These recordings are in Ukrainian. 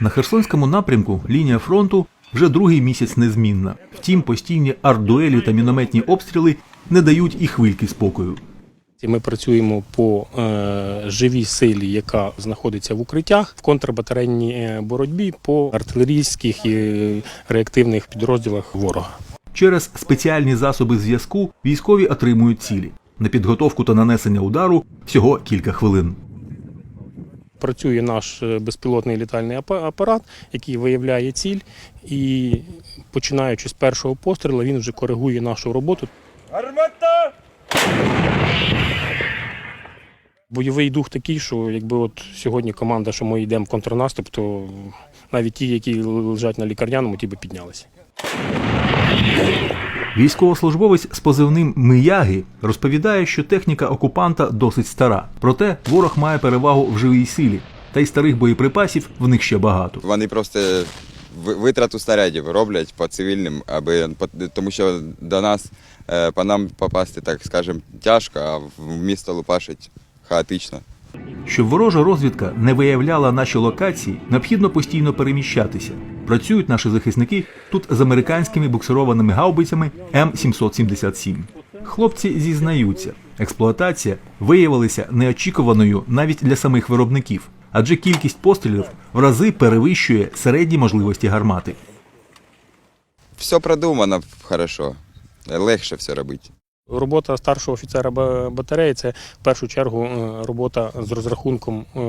На Херсонському напрямку лінія фронту вже другий місяць незмінна. Втім, постійні артдуелі та мінометні обстріли не дають і хвильки спокою. Ми працюємо по е, живій силі, яка знаходиться в укриттях в контрбатарейній е, боротьбі по артилерійських і реактивних підрозділах ворога. Через спеціальні засоби зв'язку військові отримують цілі. На підготовку та нанесення удару всього кілька хвилин. Працює наш е, безпілотний літальний апарат, який виявляє ціль, і починаючи з першого пострілу, він вже коригує нашу роботу. Бойовий дух такий, що якби от сьогодні команда, що ми йдемо в контрнаступ, то навіть ті, які лежать на лікарняному, ті би піднялися. Військовослужбовець з позивним Мияги розповідає, що техніка окупанта досить стара. Проте ворог має перевагу в живій силі, та й старих боєприпасів в них ще багато. Вони просто витрату снарядів роблять по цивільним, аби тому що до нас е, по нам попасти, так скажемо, тяжко, а в місто лупашить хаотично. Щоб ворожа розвідка не виявляла наші локації, необхідно постійно переміщатися. Працюють наші захисники тут з американськими буксированими гаубицями М777. Хлопці зізнаються, експлуатація виявилася неочікуваною навіть для самих виробників, адже кількість пострілів в рази перевищує середні можливості гармати. Все продумано хорошо, легше все робити. Робота старшого офіцера батареї це в першу чергу е, робота з розрахунком е,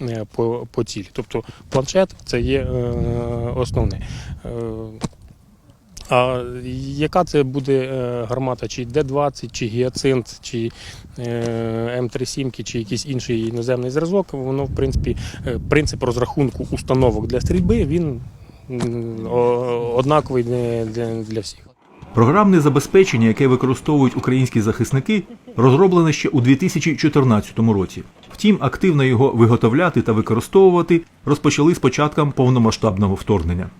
е, по, по цілі. Тобто планшет це є основне. А яка це буде гармата? Чи Д-20, чи гіацинт, чи е, М37, чи якийсь інший іноземний зразок, воно, в принципі, принцип розрахунку установок для стрільби, він однаковий для, для всіх. Програмне забезпечення, яке використовують українські захисники, розроблене ще у 2014 році. Втім, активно його виготовляти та використовувати розпочали з початком повномасштабного вторгнення.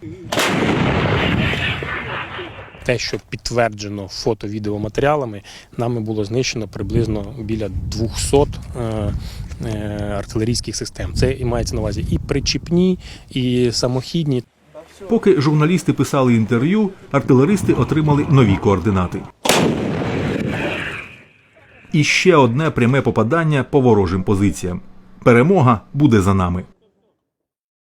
те, що підтверджено фото-відеоматеріалами, нами було знищено приблизно біля 200 е, е, артилерійських систем. Це і мається на увазі і причіпні, і самохідні. Поки журналісти писали інтерв'ю, артилеристи отримали нові координати. І ще одне пряме попадання по ворожим позиціям. Перемога буде за нами.